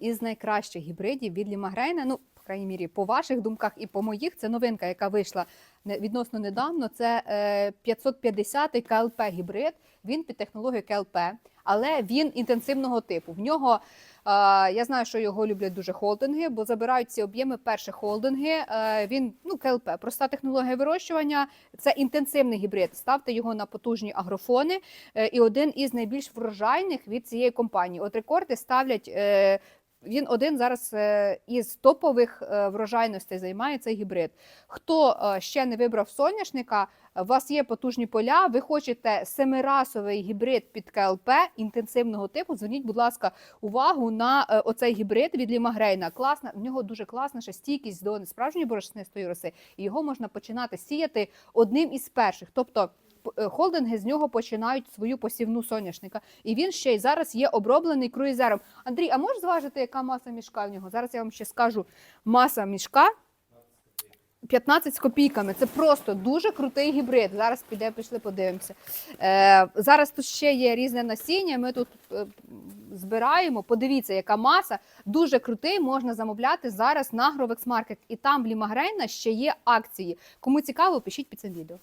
із найкращих гібридів від Лімагрейна. Ну, по крайній мірі, по ваших думках і по моїх, це новинка, яка вийшла відносно недавно. Це е, 550 КЛП гібрид. Він під технологією КЛП, але він інтенсивного типу. В нього е, я знаю, що його люблять дуже холдинги, бо забирають ці об'єми перші холдинги. Е, він ну КЛП, проста технологія вирощування. Це інтенсивний гібрид. Ставте його на потужні агрофони. Е, і один із найбільш врожайних від цієї компанії. От рекорди ставлять. Він один зараз е, із топових е, врожайностей займає цей гібрид. Хто е, ще не вибрав соняшника, у вас є потужні поля, ви хочете семирасовий гібрид під КЛП інтенсивного типу. Зверніть, будь ласка, увагу на оцей гібрид від Лімагрейна. Класна, в нього дуже класна ще стійкість до справжньої борошнистої роси, і його можна починати сіяти одним із перших. Тобто холдинги з нього починають свою посівну соняшника. І він ще й зараз є оброблений круїзером. Андрій, а можеш зважити, яка маса мішка в нього? Зараз я вам ще скажу. Маса мішка 15 з копійками. Це просто дуже крутий гібрид. Зараз піде, пішли, подивимося. Е, зараз тут ще є різне насіння. Ми тут е, збираємо. Подивіться, яка маса. Дуже крутий. Можна замовляти зараз на Market. І там в Лімагрейна ще є акції. Кому цікаво, пишіть під цим відео.